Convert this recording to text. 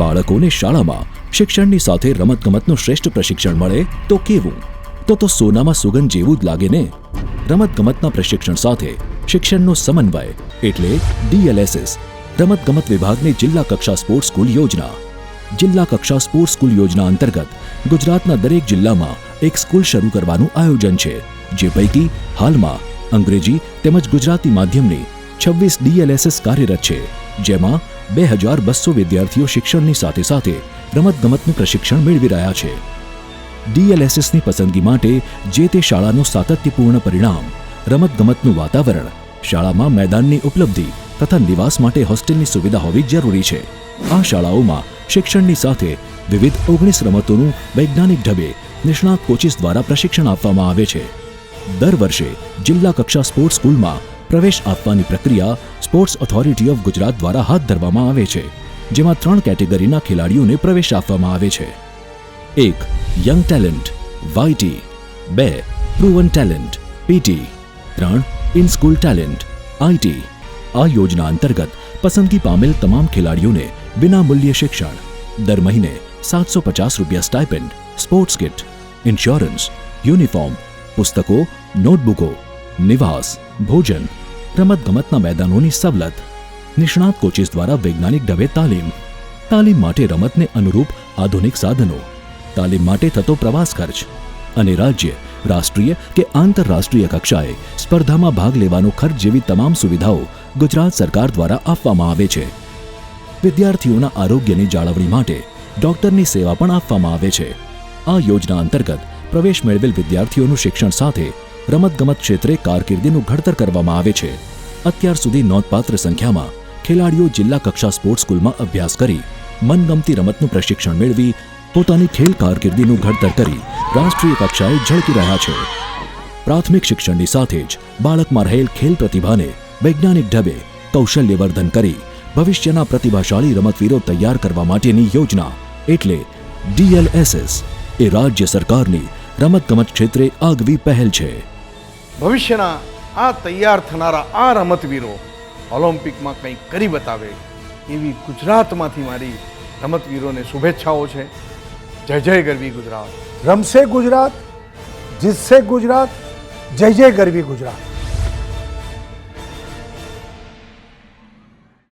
બાળકોને શાળામાં શિક્ષણની સાથે રમતગમતનું શ્રેષ્ઠ પ્રશિક્ષણ મળે તો કેવું? તો તો સોનામાં સુગંધ જેવું જ લાગે ને? રમતગમતના પ્રશિક્ષણ સાથે શિક્ષણનો સમન્વય એટલે ડીએલએસએસ, રમતગમત વિભાગની જિલ્લા કક્ષા સ્પોર્ટ્સ સ્કૂલ યોજના. જિલ્લા કક્ષા સ્પોર્ટ્સ સ્કૂલ યોજના અંતર્ગત ગુજરાતના દરેક જિલ્લામાં એક સ્કૂલ શરૂ કરવાનું આયોજન છે, જે પૈકી હાલમાં અંગ્રેજી તેમજ ગુજરાતી માધ્યમની છવ્વીસ ડીએલએસએસ કાર્યરત છે, જેમાં બે હજાર બસો વિદ્યાર્થીઓ શિક્ષણની સાથે સાથે રમતગમતનું પ્રશિક્ષણ મેળવી રહ્યા છે. ડીએલએસએસની પસંદગી માટે જે તે શાળાનું સાતત્યપૂર્ણ પરિણામ, રમતગમતનું વાતાવરણ, શાળામાં મેદાનની ઉપલબ્ધિ તથા નિવાસ માટે હોસ્ટેલની સુવિધા હોવી જરૂરી છે. આ શાળાઓમાં શિક્ષણની સાથે વિવિધ ઓગણીસ રમતોનું વૈજ્ઞાનિક ઢબે નિષ્ણાત કોચિસ દ્વારા પ્રશિક્ષણ આપવામાં આવે છે. દર વર્ષે જિલ્લા કક્ષા સ્પોર્ટ્સ સ્કૂલમાં પ્રવેશ આપવાની પ્રક્રિયા સ્પોર્ટ્સ ઓથોરિટી ઓફ ગુજરાત દ્વારા હાથ ધરવામાં આવે છે, જેમાં ત્રણ કેટેગરીના ખેલાડીઓને પ્રવેશ આપવામાં આવે છે. એક યંગ ટેલેન્ટ વાયટી બે પ્રુવન ટેલેન્ટ પીટી ત્રણ ઇન સ્કૂલ ટેલેન્ટ આઈટી આ યોજના અંતર્ગત પસંદગી પામેલ તમામ ખેલાડીઓને વિનામૂલ્ય શિક્ષણ. દર મહિને સાતસો પચાસ રૂપિયા stipend sports kit insurance uniform પુસ્તકો નોટબુકો નિવાસ ભોજન, રમતગમતના મેદાનોની સવલત, નિષ્ણાત કોચિસ દ્વારા વૈજ્ઞાનિક ઢબે તાલીમ તાલીમ માટે રમતને અનુરૂપ આધુનિક સાધનો, તાલીમ માટે થતો પ્રવાસ ખર્ચ અને રાજ્ય, રાષ્ટ્રીય કે આંતરરાષ્ટ્રીય કક્ષાએ સ્પર્ધામાં ભાગ લેવાનો ખર્ચ જેવી તમામ સુવિધાઓ ગુજરાત સરકાર દ્વારા આપવામાં આવે છે. વિદ્યાર્થીઓના આરોગ્યની જાળવણી માટે ડોક્ટરની સેવા પણ આપવામાં આવે છે. આ યોજના અંતર્ગત પ્રવેશ મેળવેલ વિદ્યાર્થીઓનું શિક્ષણ સાથે રમતગમત ક્ષેત્રે કારકિર્દીનું ઘડતર કરવામાં આવે છે. અત્યાર સુધી નોંધપાત્ર સંખ્યામાં ખેલાડીઓ જિલ્લા કક્ષા સ્પોર્ટ્સ સ્કૂલમાં અભ્યાસ કરી, મનગમતી રમતનું પ્રશિક્ષણ મેળવી, પોતાની ખેલ કારકિર્દીનું ઘડતર કરી રાષ્ટ્રીય કક્ષાએ ઝળકી રહ્યા છે. પ્રાથમિક શિક્ષણની સાથે જ બાળકમાં રહેલ ખેલ પ્રતિભાને વૈજ્ઞાનિક ઢબે કૌશલ્યવર્ધન કરી ભવિષ્યના પ્રતિભાશાળી રમતવીરો તૈયાર કરવા માટેની યોજના એટલે ડીએલએસએસ એ રાજ્ય સરકારની રમતગમત ક્ષેત્રે આગવી પહેલ છે. ભવિષ્યના આ તૈયાર થનારા આ રમતવીરો ઓલિમ્પિકમાં કંઈક કરી બતાવે એવી ગુજરાતમાંથી મારી રમતવીરોને શુભેચ્છાઓ છે. જય જય ગરવી ગુજરાત. રમશે ગુજરાત, જીતશે ગુજરાત, જય જય ગરવી ગુજરાત.